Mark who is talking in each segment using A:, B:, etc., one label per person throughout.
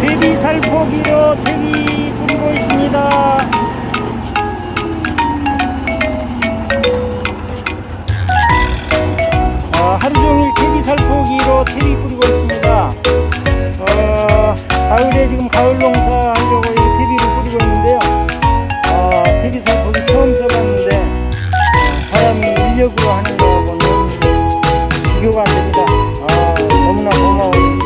A: 퇴비 살포기로 퇴비 뿌리고 있습니다. 어, 하루 종일 퇴비 살포기로 퇴비 뿌리고 있습니다. 어, 가을에 지금 가을 농사 하려고 이 퇴비를 뿌리고 있는데요. 어, 퇴비 살포기 처음 써봤는데 어, 사람이 인력으로 하는 거하고는 비교가 안 됩니다. 아, 너무나 고마워요.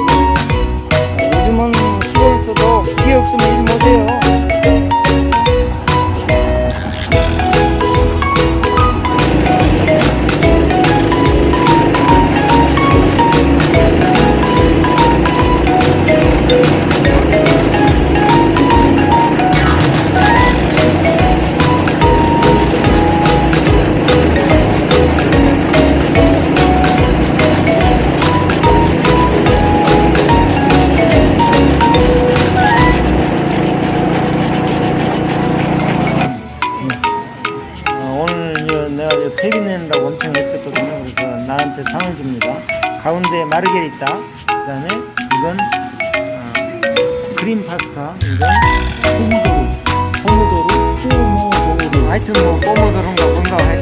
A: 저 내가 저 퇴비 낸다고 엄청 했었거든요. 그래서 나한테 상을 줍니다. 가운데 마르게리타, 그 다음에 이건 어, 크림 파스타, 이건 포무도루, 포무도루, 포무도루. 하여튼 뭐 포무도루인가 뭔가 하여튼 어,